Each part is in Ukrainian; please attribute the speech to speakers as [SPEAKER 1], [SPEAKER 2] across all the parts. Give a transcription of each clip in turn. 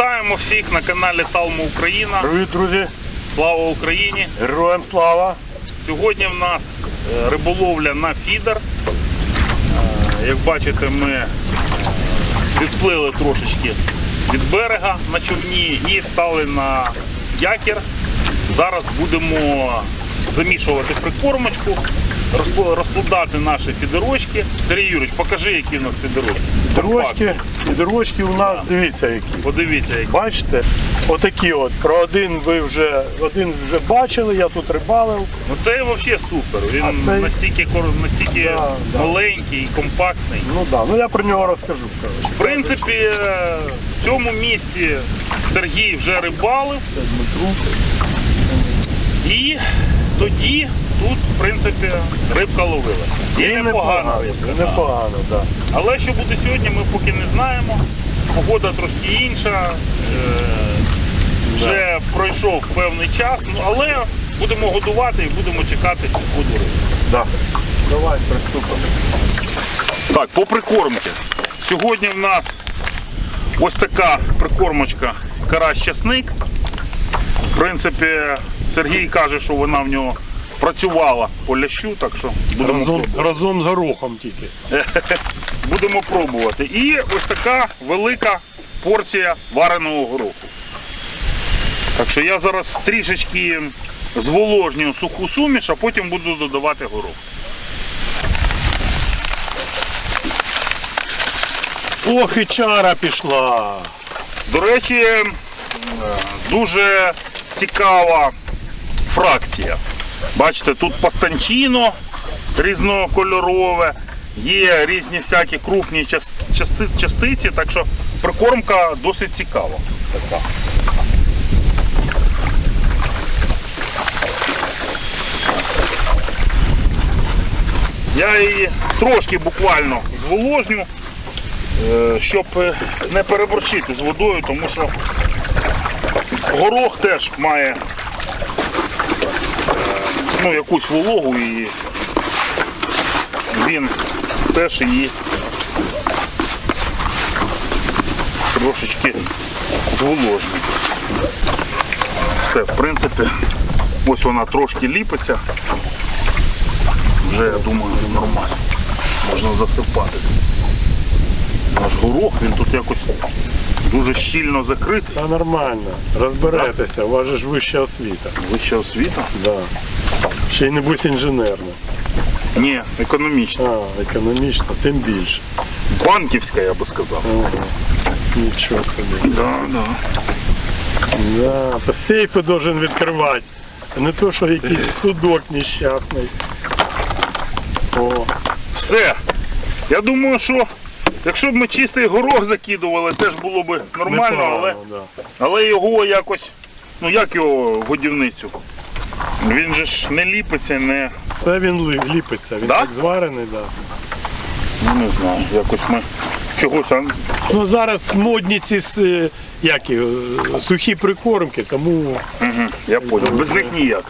[SPEAKER 1] Вітаємо всіх на каналі Салмо Україна.
[SPEAKER 2] Привіт, друзі!
[SPEAKER 1] Слава Україні!
[SPEAKER 2] Героям слава!
[SPEAKER 1] Сьогодні в нас е, риболовля на фідер. Е, Як бачите, ми е, відплили трошечки від берега на човні і стали на якір. Зараз будемо замішувати прикормочку, розкладати наші фідерочки. Сергій Юрійович, покажи, які в нас фідерочки.
[SPEAKER 2] Дорожки, і дорожки у нас, дивіться які.
[SPEAKER 1] Подивіться, які.
[SPEAKER 2] Бачите? Отакі от. Про один ви вже один вже бачили, я тут рибалив.
[SPEAKER 1] Ну це взагалі супер. Він
[SPEAKER 2] А цей-
[SPEAKER 1] настільки, кор- настільки
[SPEAKER 2] Да, да.
[SPEAKER 1] маленький, компактний.
[SPEAKER 2] Ну да, ну я про нього розкажу. коротше.
[SPEAKER 1] В принципі, е, в цьому місці Сергій вже рибалив. І тоді тут, в принципі, рибка ловилася. І непогана рибка.
[SPEAKER 2] І непогано, так. Да.
[SPEAKER 1] Але що буде сьогодні, ми поки не знаємо. Погода трошки інша. е, Вже пройшов певний час, ну, але будемо годувати і будемо чекати підходу риби.
[SPEAKER 2] Да. Давай приступимо.
[SPEAKER 1] Так, по прикормці. Сьогодні в нас ось така прикормочка карась часник. В принципі, Сергій каже, що вона в нього працювала по лящу, так що будемо,
[SPEAKER 2] Разом,
[SPEAKER 1] пробувати.
[SPEAKER 2] разом з горохом тільки.
[SPEAKER 1] будемо пробувати. І ось така велика порція вареного гороху. Так що я зараз трішечки зволожнюю суху суміш, а потім буду додавати горох.
[SPEAKER 2] Ох, і чара пішла.
[SPEAKER 1] До речі, е, дуже цікава фракція. Бачите, тут пастанчино різнокольорове, є різні всякі крупні части- частиці, так що прикормка досить цікава. Така. Я її трошки буквально зволожню, е, щоб не переборщити з водою, тому що горох теж має ну, якусь вологу і він теж її трошечки зволожний. Все, в принципі, ось вона трошки ліпиться. Вже, я думаю, нормально. Можна засипати. Наш горох, він тут якось дуже щільно закритий.
[SPEAKER 2] Та нормально. Розберетеся, у вас же ж вища освіта.
[SPEAKER 1] Вища освіта?
[SPEAKER 2] Да. Ще й небудь інженерна.
[SPEAKER 1] Ні, економічна.
[SPEAKER 2] А, економічна, тим більше.
[SPEAKER 1] Банківська, я би сказав.
[SPEAKER 2] Ого. Нічого собі.
[SPEAKER 1] Да, да.
[SPEAKER 2] Да, то сейфи должен відкривати. А не то, що якийсь судок нещасний. О,
[SPEAKER 1] Все. Я думаю, що якщо б ми чистий горох закидували, теж було б нормально, але,
[SPEAKER 2] непогано, да.
[SPEAKER 1] але його якось, ну як його в годівницю? Він же ж не ліпиться, не.
[SPEAKER 2] Все він ліпиться, він
[SPEAKER 1] Да?
[SPEAKER 2] так зварений, да.
[SPEAKER 1] Ну не знаю, якось ми чогось. а,
[SPEAKER 2] Ну зараз модні ці с- е, як його, е, сухі прикормки, тому
[SPEAKER 1] я понял. Без них ніяк.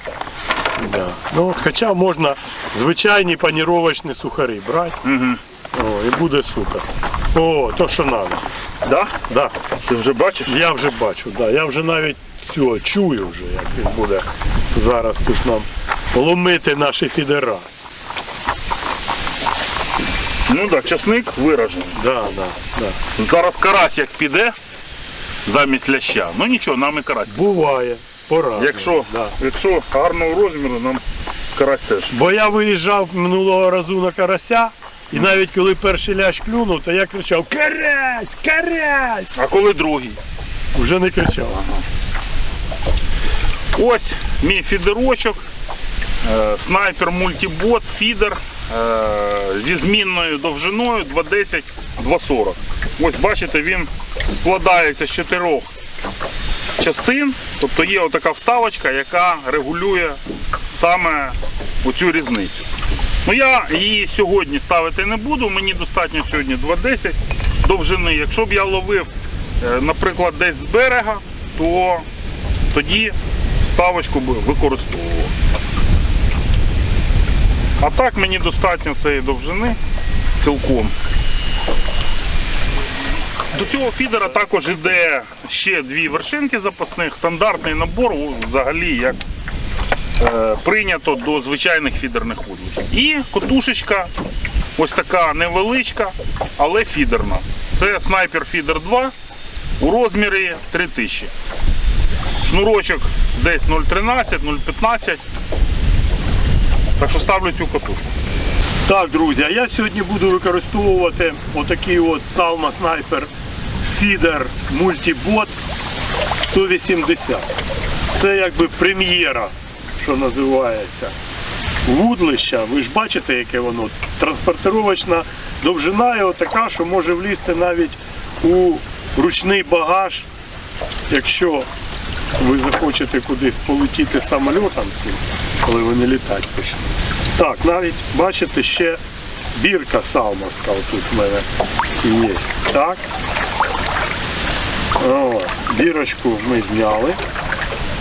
[SPEAKER 2] да. ну, хоча можна звичайні паніровочні сухарі брати. О, і буде супер. О, то що треба.
[SPEAKER 1] Да?
[SPEAKER 2] Да.
[SPEAKER 1] Ти вже бачиш?
[SPEAKER 2] Я вже бачу, да. я вже навіть цього чую, вже, як він буде зараз тут нам ломити наші фідера.
[SPEAKER 1] Ну так, часник виражений.
[SPEAKER 2] Да, да, да.
[SPEAKER 1] Зараз карась як піде замість ляща. Ну нічого, нам і карась.
[SPEAKER 2] Буває, пора.
[SPEAKER 1] Якщо,
[SPEAKER 2] Да.
[SPEAKER 1] якщо гарного розміру, нам карась теж.
[SPEAKER 2] Бо я виїжджав минулого разу на карася, і навіть коли перший лящ клюнув, то я кричав Карась! Карась!
[SPEAKER 1] А коли другий?
[SPEAKER 2] Вже не кричав.
[SPEAKER 1] Ось мій фідерочок, е, снайпер мультибот, фідер е, зі змінною довжиною 210-240. Ось бачите, він складається з чотирьох частин. Тобто є отака вставочка, яка регулює саме оцю різницю. Ну я її сьогодні ставити не буду, мені достатньо сьогодні 2,10 довжини. Якщо б я ловив, е, наприклад, десь з берега, то тоді ставочку би використовував. А так мені достатньо цієї довжини цілком. До цього фідера також йде ще дві вершинки запасних. Стандартний набор взагалі як е, прийнято до звичайних фідерних вудлищ. І котушечка, ось така невеличка, але фідерна. Це снайпер фідер 2 у розмірі 3000. Шнурочок десь 0,13, 0,15. Так що ставлю цю катушку.
[SPEAKER 2] Так, друзі, а я сьогодні буду використовувати отакий от Salma Sniper Feeder Multibot 180. Це якби прем'єра, що називається. Вудлища, ви ж бачите, яке воно. Транспортировочна довжина його така, що може влізти навіть у ручний багаж, якщо ви захочете кудись полетіти самольотом цим, коли вони літати почнуть. Так, навіть бачите, ще бірка салмовська тут в мене є. Так. О, бірочку ми зняли.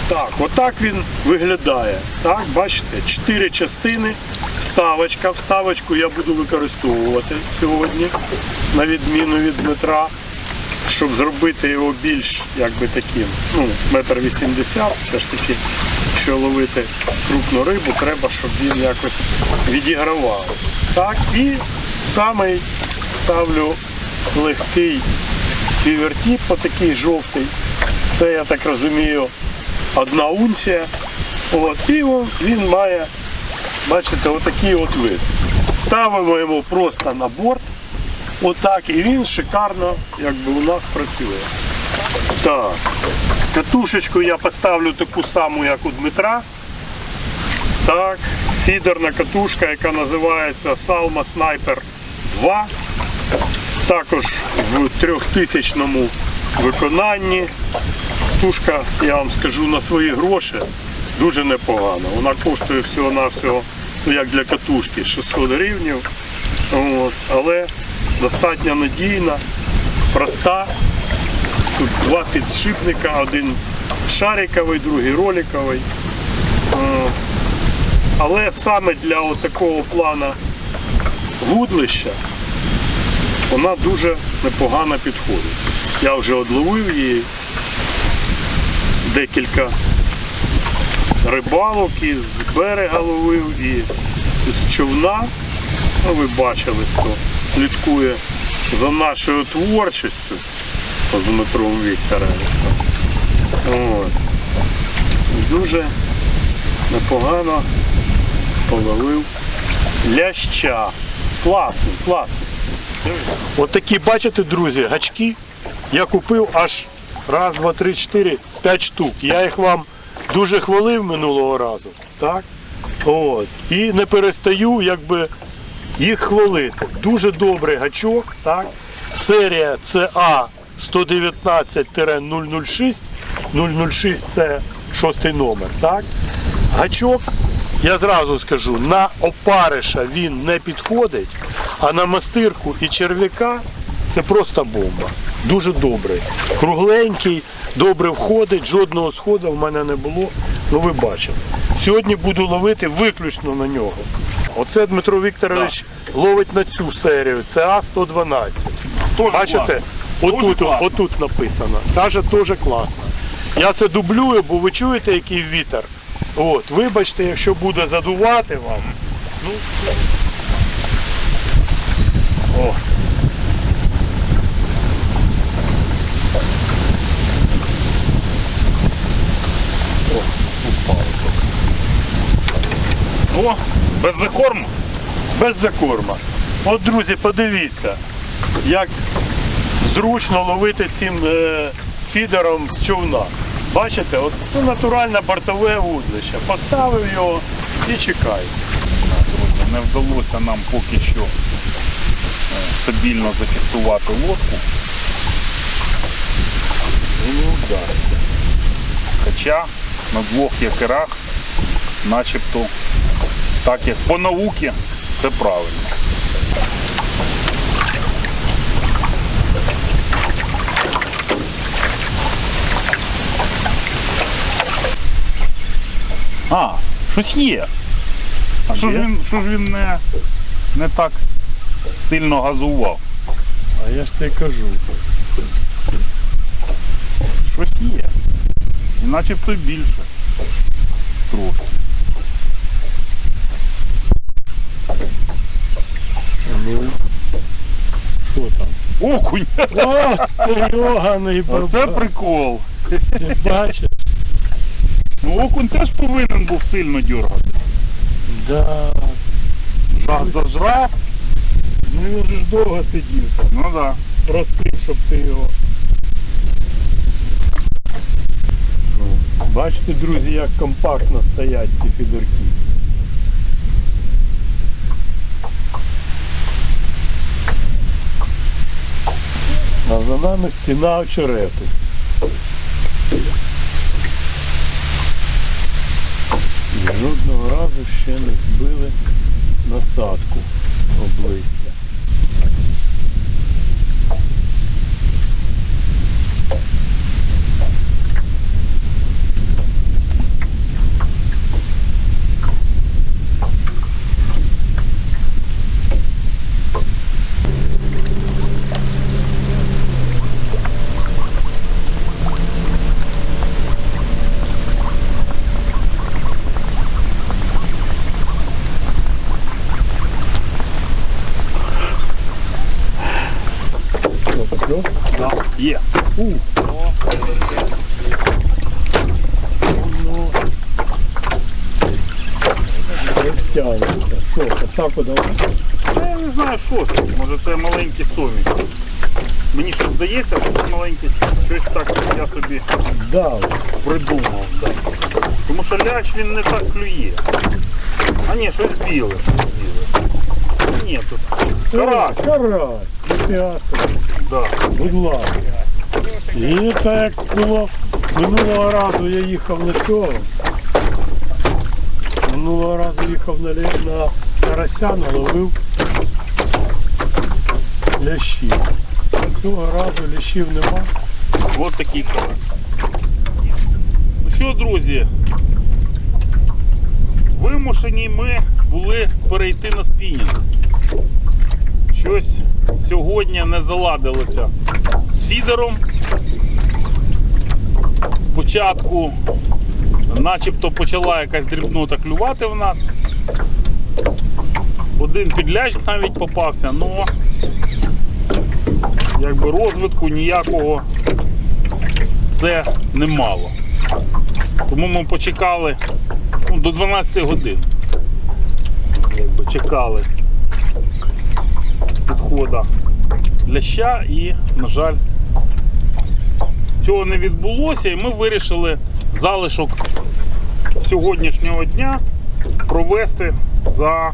[SPEAKER 2] Так, отак він виглядає. Так, бачите, чотири частини, вставочка. Вставочку я буду використовувати сьогодні, на відміну від Дмитра, щоб зробити його більш якби таким, ну, метр вісімдесят, все ж таки, якщо ловити крупну рибу, треба, щоб він якось відігравав. Так, і самий ставлю легкий півертіп, отакий жовтий. Це, я так розумію, одна унція. От, і він має, бачите, отакий от вид. Ставимо його просто на борт. Отак, і він шикарно якби у нас працює. Так. Катушечку я поставлю таку саму, як у Дмитра. Так, фідерна катушка, яка називається Salma Sniper 2. Також в трьохтисячному виконанні. Катушка, я вам скажу, на свої гроші дуже непогана. Вона коштує всього-навсього, ну як для катушки, 600 гривнів. От, але достатньо надійна, проста. Тут два підшипника, один шариковий, другий роликовий. Е, Але саме для такого плана вудлища вона дуже непогано підходить. Я вже одловив її декілька рибалок і з берега ловив, і з човна. Ну, ви бачили, хто слідкує за нашою творчістю з Дмитром Вікторовичем. От. Дуже непогано половив ляща. Класний, класний. От такі, бачите, друзі, гачки я купив аж раз, два, три, чотири, п'ять штук. Я їх вам дуже хвалив минулого разу. Так? От. І не перестаю якби, їх хвалити. Дуже добрий гачок. Так? Серія CA 119-006. 006 це шостий номер. Так? Гачок, я зразу скажу, на опариша він не підходить, а на мастирку і черв'яка це просто бомба. Дуже добрий. Кругленький, добре входить, жодного сходу в мене не було. Ну ви бачили. Сьогодні буду ловити виключно на нього. Оце Дмитро Вікторович ловить на цю серію. Це А112.
[SPEAKER 1] Тоже
[SPEAKER 2] Бачите?
[SPEAKER 1] класно. Дуже
[SPEAKER 2] Отут,
[SPEAKER 1] класно.
[SPEAKER 2] отут написано. Каже, теж класно. Я це дублюю, бо ви чуєте, який вітер. От, вибачте, якщо буде задувати вам. Ну, о. О, упало.
[SPEAKER 1] О, без закорму.
[SPEAKER 2] Без закорма. От, друзі, подивіться, як зручно ловити цим е, фідером з човна. Бачите, от це натуральне бортове вудлище. Поставив його і чекай.
[SPEAKER 1] Не вдалося нам поки що е, стабільно зафіксувати лодку. І не вдасться. Хоча на двох якорах начебто так як по науці це правильно. А, щось є. А що ж він, що ж він не, не так сильно газував?
[SPEAKER 2] А я ж тобі кажу.
[SPEAKER 1] Щось є. І начебто більше. Трошки.
[SPEAKER 2] Ну, що там?
[SPEAKER 1] Окунь!
[SPEAKER 2] О, ти йоганий
[SPEAKER 1] Оце
[SPEAKER 2] баба.
[SPEAKER 1] прикол.
[SPEAKER 2] Ти бачиш?
[SPEAKER 1] Ну окунь теж повинен був сильно дергати.
[SPEAKER 2] Да.
[SPEAKER 1] Жах зажрав.
[SPEAKER 2] Ну він же ж довго сидів там.
[SPEAKER 1] Ну так. Да.
[SPEAKER 2] Просив, щоб ти його. Бачите, друзі, як компактно стоять ці фідерки. А за нами стіна очерету. Жодного разу ще не збили насадку облистя.
[SPEAKER 1] Да. Є.
[SPEAKER 2] У. Ну. Розтягнуться. Що, кацапу давай?
[SPEAKER 1] Та Я не знаю, що це. Може це маленький сомік. Мені що здається, що це маленький. Щось так я собі
[SPEAKER 2] Дав.
[SPEAKER 1] придумав. Да. Тому що ляч він не так клює. А ні, щось біле. Біле. Ні, тут карась.
[SPEAKER 2] О, Карась. Будь ласка. І так як було минулого разу я їхав на цього. Минулого разу їхав на, на карася, наловив лящів. Цього разу лящів нема.
[SPEAKER 1] Ось такий карась. Ну що, друзі, вимушені ми були перейти на спінінг. Щось сьогодні не заладилося з фідером. Спочатку начебто почала якась дрібнота клювати в нас. Один підляч навіть попався, але якби розвитку ніякого це немало. Тому ми почекали ну, до 12 годин. Якби чекали підхода ляща і, на жаль, цього не відбулося, і ми вирішили залишок сьогоднішнього дня провести за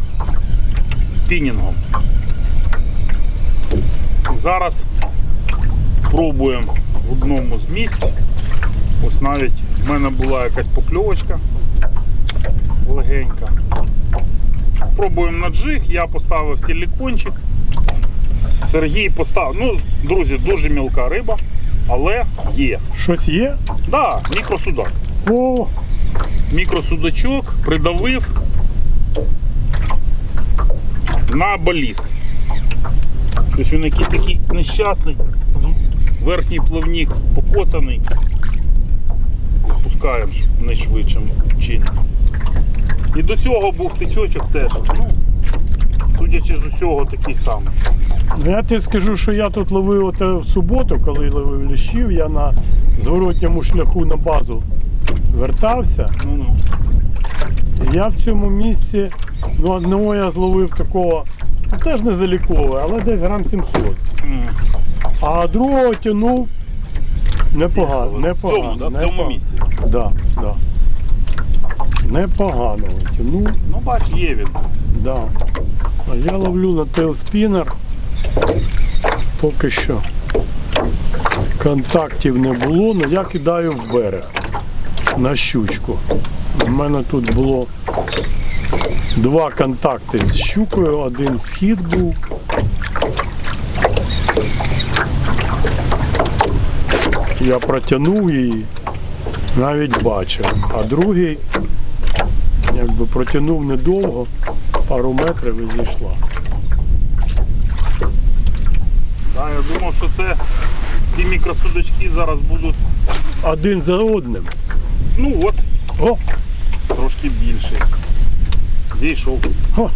[SPEAKER 1] спінінгом. Зараз пробуємо в одному з місць. Ось навіть в мене була якась покльовочка легенька. Пробуємо на джиг, я поставив силікончик. Сергій поставив. Ну, друзі, дуже мілка риба, але є.
[SPEAKER 2] Щось є?
[SPEAKER 1] Да, мікросудак.
[SPEAKER 2] О,
[SPEAKER 1] Мікросудачок придавив на баліст. Тобто він якийсь такий нещасний, верхній плавник покоцаний. Пускаємо найшвидшим чином. І до цього був тичочок теж. Ну, судячи з усього, такий самий.
[SPEAKER 2] Ну, Я тобі скажу, що я тут ловив оте в суботу, коли ловив ліщів, я на зворотньому шляху на базу вертався.
[SPEAKER 1] Ну, ну.
[SPEAKER 2] Я в цьому місці, ну одного я зловив такого, ну, теж не заліковий, але десь грам 700.
[SPEAKER 1] М.
[SPEAKER 2] А другого тянув непогано.
[SPEAKER 1] В
[SPEAKER 2] непогано
[SPEAKER 1] цьому, да, в цьому місці.
[SPEAKER 2] Да, да. Непогано тянув.
[SPEAKER 1] Ну, бач, є він.
[SPEAKER 2] Да. А я ловлю на тейлспінер. Поки що контактів не було, але я кидаю в берег на щучку. У мене тут було два контакти з щукою, один схід був. Я протягнув її, навіть бачив. А другий якби протягнув недовго, пару метрів і зійшла.
[SPEAKER 1] Да, я думав, що це Ці мікросудачки зараз будуть,
[SPEAKER 2] Один за одним.
[SPEAKER 1] ну от,
[SPEAKER 2] О,
[SPEAKER 1] трошки більший. Зійшов.
[SPEAKER 2] о,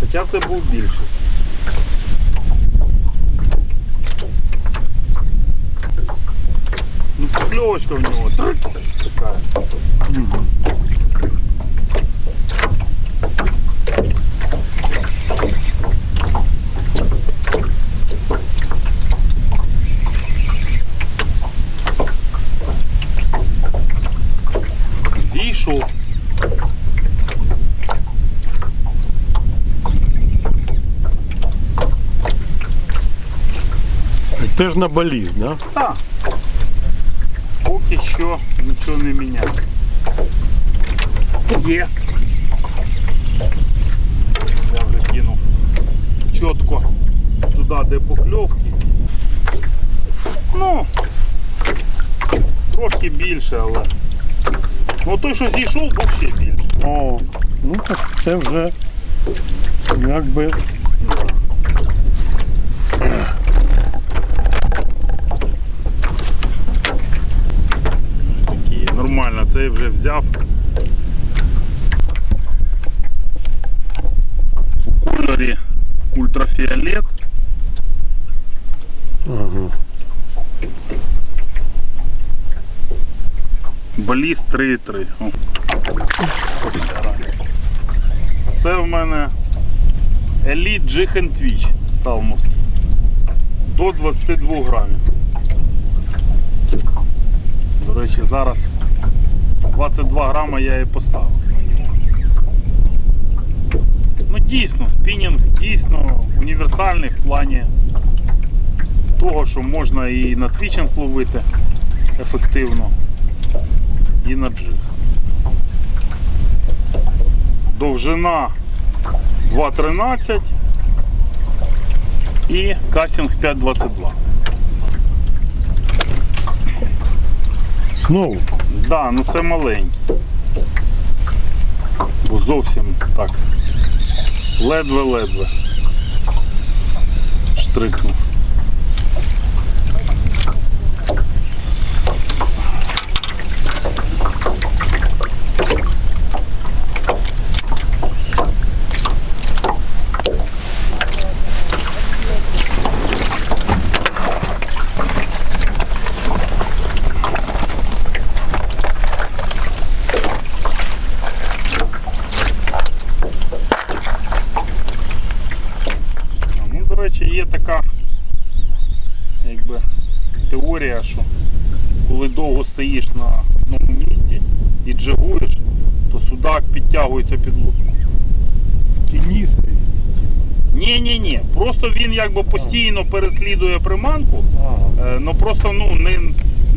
[SPEAKER 1] Хоча це був більший. Ну, покльовочка в нього трик, така.
[SPEAKER 2] Теж на баліз, да?
[SPEAKER 1] Так. Поки що нічого не міняє. Є. Я вже кинув чітко туди, де покльовки. Ну, трошки більше, але. Ну той, що зійшов, був ще більше.
[SPEAKER 2] О, ну так це вже якби
[SPEAKER 1] Ось такі. Нормально, цей вже взяв. У кольорі ультрафіолет.
[SPEAKER 2] ага.
[SPEAKER 1] Баліст 3,3. Це в мене Elite and Twitch Салмовський. До 22 грамів. До речі, зараз 22 грама я і поставив. Ну дійсно, спінінг дійсно універсальний в плані того, що можна і на твічинг ловити ефективно і на джиг. Довжина 2.13 і кастинг 5.22.
[SPEAKER 2] Знову.
[SPEAKER 1] Да, ну це маленький. Бо зовсім так. Ледве-ледве. Штрикнув. А, Ну, до речі, є така якби, теорія, що коли довго стоїш на одному місці і джигуєш, то судак підтягується під лодку.
[SPEAKER 2] Тіністий.
[SPEAKER 1] Ні, ні, ні. Просто він якби постійно переслідує приманку. Е, Ну просто ну не,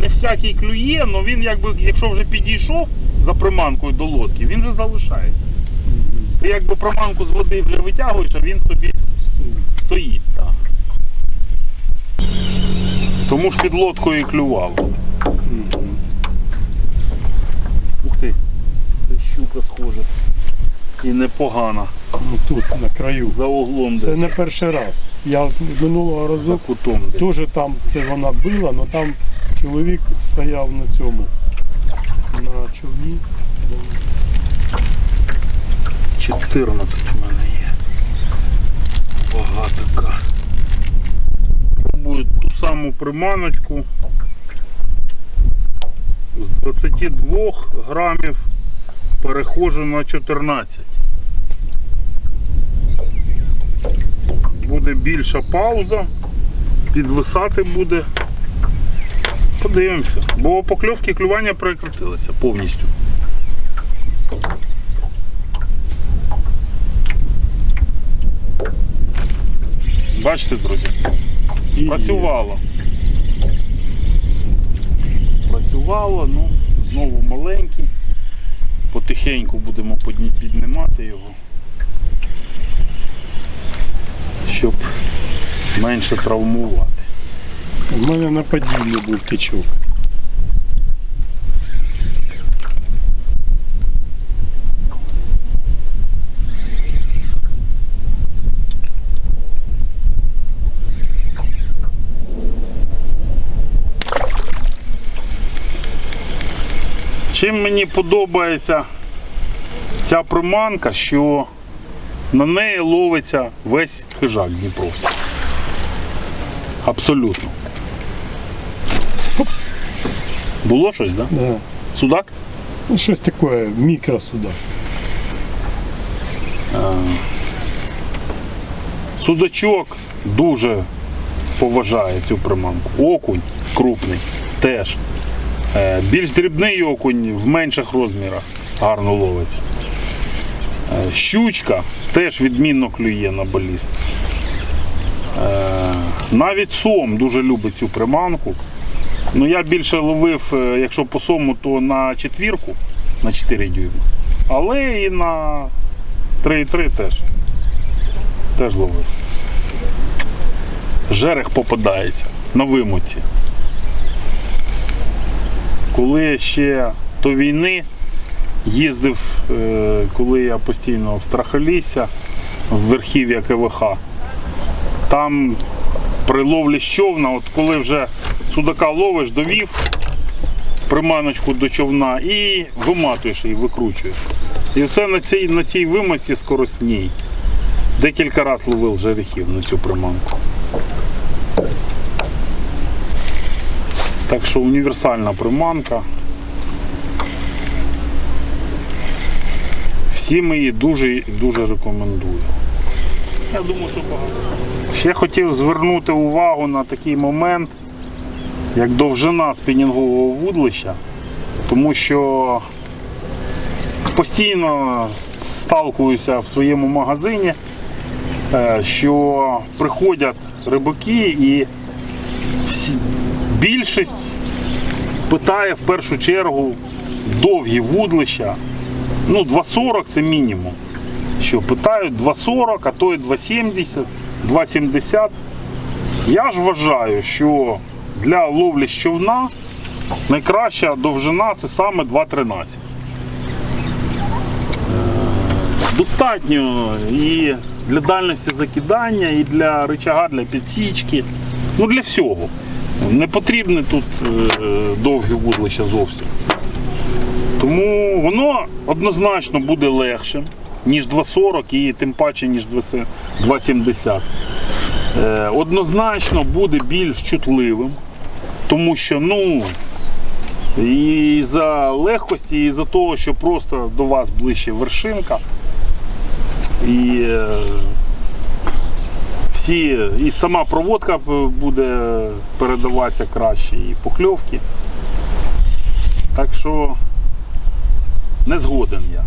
[SPEAKER 1] не всякий клює, але він якби, якщо вже підійшов за приманкою до лодки, він вже залишається. Ти якби приманку з води вже витягуєш, а він собі стоїть. Так. Тому ж під лодкою і клювало. Ух ти, це щука схожа. І непогана.
[SPEAKER 2] Ну, тут, на краю.
[SPEAKER 1] За углом
[SPEAKER 2] Це
[SPEAKER 1] де.
[SPEAKER 2] не перший раз. Я минулого
[SPEAKER 1] За
[SPEAKER 2] разу
[SPEAKER 1] кутом десь.
[SPEAKER 2] теж там це вона била, але там чоловік стояв на цьому. На човні.
[SPEAKER 1] 14 у мене є. Вага така. Пробую ту саму приманочку. З 22 грамів переходжу на 14. Буде більша пауза, підвисати буде. Подивимося. Бо покльовки клювання прекратилися повністю. Бачите, друзі,
[SPEAKER 2] І-
[SPEAKER 1] працювало. Працювало, ну, знову маленький. Потихеньку будемо піднімати його. щоб менше травмувати.
[SPEAKER 2] У мене на падінні був кичок.
[SPEAKER 1] Чим мені подобається ця приманка, що на неї ловиться весь хижак Дніпровський. Абсолютно. Було щось, так? Да?
[SPEAKER 2] Да.
[SPEAKER 1] Судак?
[SPEAKER 2] Ну, щось таке мікро сюди.
[SPEAKER 1] Судачок дуже поважає цю приманку. Окунь крупний теж. Е, Більш дрібний окунь в менших розмірах гарно ловиться. Е, Щучка теж відмінно клює на баліст. Е, Навіть сом дуже любить цю приманку. Ну, я більше ловив, е, якщо по сому, то на четвірку, на 4 дюйма. Але і на 3,3 теж. Теж ловив. Жерех попадається на вимуті. Коли ще до війни їздив, е, коли я постійно в Страхолісся, в верхів'я КВХ, там при ловлі з човна, от коли вже судака ловиш, довів приманочку до човна і виматуєш її, викручуєш. І оце на цій, на цій вимості скоростній. Декілька разів ловив жерехів на цю приманку. Так що універсальна приманка. Всім її дуже дуже рекомендую. Я думаю, що багато. Ще хотів звернути увагу на такий момент, як довжина спінінгового вудлища, тому що постійно сталкуюся в своєму магазині, е, що приходять рибаки і більшість питає в першу чергу довгі вудлища. Ну, 2,40 це мінімум. Що питають 2,40, а то і 2,70, 2,70. Я ж вважаю, що для ловлі з човна найкраща довжина це саме 2,13. Достатньо і для дальності закидання, і для рычага, для підсічки. Ну для всього. Не потрібне тут е, довгі вудлища зовсім. Тому воно однозначно буде легшим, ніж 2,40 і тим паче, ніж 2,70. Е, Однозначно буде більш чутливим, тому що ну, і за легкості, і за того, що просто до вас ближче вершинка. І е, всі, і сама проводка буде передаватися краще, і покльовки. Так що не згоден я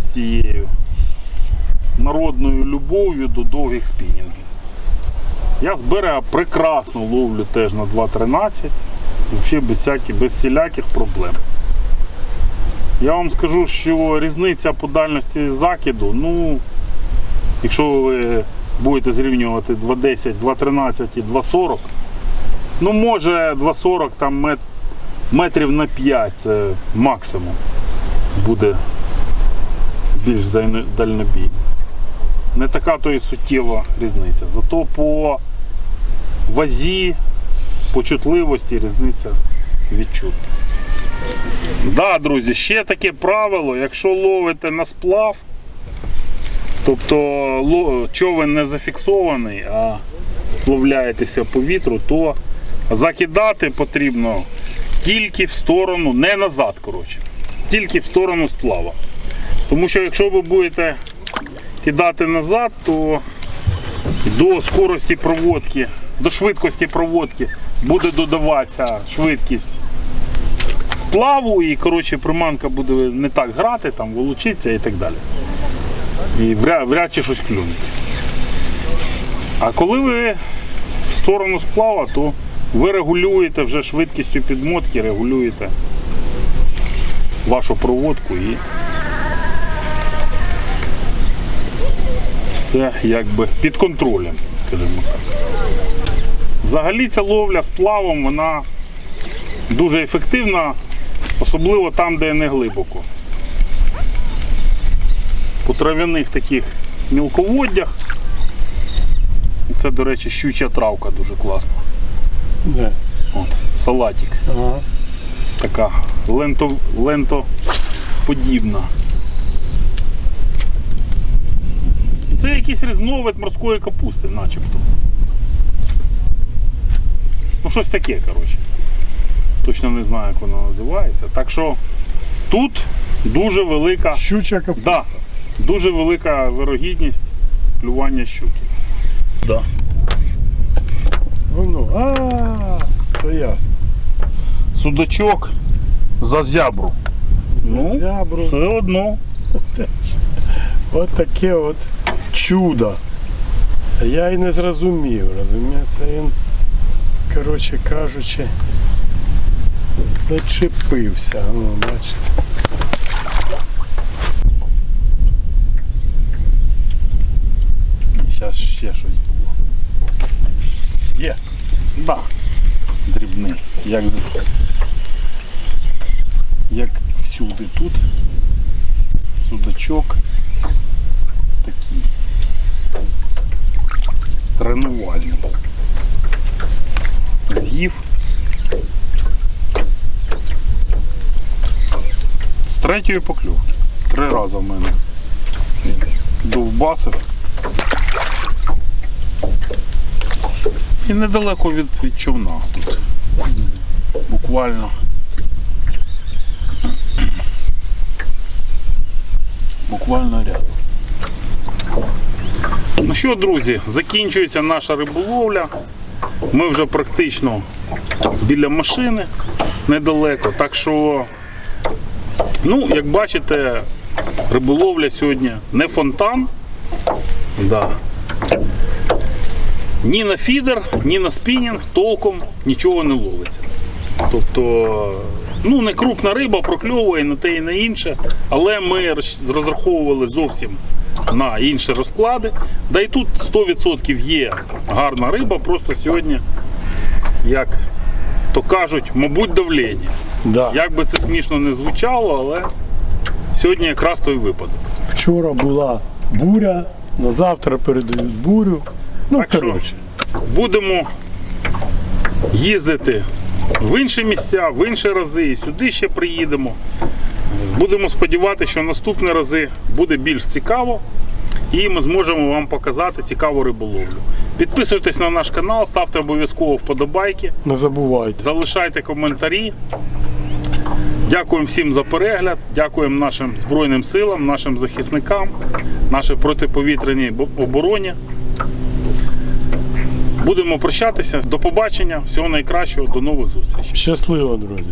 [SPEAKER 1] з цією народною любов'ю до довгих спінінгів. Я з берега прекрасно ловлю теж на 2.13, взагалі без, всяких, без всіляких проблем. Я вам скажу, що різниця по дальності закиду, ну, якщо ви будете зрівнювати 2.10, 2.13 і 2.40, ну може 2.40 там мет, метрів на 5 це максимум буде більш дально- дальнобійний. Не така то і суттєва різниця. Зато по вазі, по чутливості різниця відчутна. Да, друзі, ще таке правило, якщо ловите на сплав, тобто човен не зафіксований, а сплавляєтеся по вітру, то закидати потрібно тільки в сторону, не назад, коротше, тільки в сторону сплава. Тому що якщо ви будете кидати назад, то до скорості проводки, до швидкості проводки буде додаватися швидкість сплаву і коротше, приманка буде не так грати, там, волочитися і так далі. І вряд, вряд чи щось клюнуть. А коли ви в сторону сплава, то ви регулюєте вже швидкістю підмотки, регулюєте вашу проводку і все якби під контролем, скажімо так. Взагалі ця ловля сплавом, вона дуже ефективна, особливо там, де не глибоко. По трав'яних таких мілководдях. Це, до речі, щуча травка дуже класна.
[SPEAKER 2] Да.
[SPEAKER 1] От, салатик.
[SPEAKER 2] Ага.
[SPEAKER 1] Така Ленто, лентоподібна. Це якийсь різновид морської капусти, начебто. Ну, щось таке, коротше. Точно не знаю, як воно називається. Так що тут дуже велика.
[SPEAKER 2] Щуча капуста.
[SPEAKER 1] Да, дуже велика вирогідність клювання щуки. Да.
[SPEAKER 2] Воно. А, все ясно.
[SPEAKER 1] Судачок за зябру. Ну,
[SPEAKER 2] Зябру.
[SPEAKER 1] Все одно.
[SPEAKER 2] От таке от чудо. Я і не зрозумів, розумієте, він, коротше кажучи, зачепився. Ну, бачите.
[SPEAKER 1] І Зараз ще щось було. Є. Да. Дрібний. Як, з- як всюди тут. Судачок такий. Тренувальний. З'їв. Третьої покльовки. Три рази в мене. Довбасив. І недалеко від, від човна тут. Буквально. Буквально рядом. Ну що, друзі, закінчується наша риболовля. Ми вже практично біля машини недалеко. Так що, ну, як бачите, риболовля сьогодні не фонтан. Да. Ні на фідер, ні на спінінг толком нічого не ловиться. Тобто, ну не крупна риба прокльовує на те і на інше, але ми розраховували зовсім на інші розклади. Да і тут 100% є гарна риба, просто сьогодні, як то кажуть, мабуть, давлення.
[SPEAKER 2] Да.
[SPEAKER 1] Як би це смішно не звучало, але сьогодні якраз той випадок.
[SPEAKER 2] Вчора була буря, на завтра передають бурю. Ну,
[SPEAKER 1] Так що- будемо їздити в інші місця, в інші рази, і сюди ще приїдемо. Будемо сподіватися, що наступні рази буде більш цікаво і ми зможемо вам показати цікаву риболовлю. Підписуйтесь на наш канал, ставте обов'язково вподобайки,
[SPEAKER 2] Не забувайте.
[SPEAKER 1] залишайте коментарі. Дякуємо всім за перегляд, дякуємо нашим Збройним силам, нашим захисникам, нашій протиповітряній обороні. Будемо прощатися. До побачення, всього найкращого, до нових зустрічей.
[SPEAKER 2] Щасливо, друзі.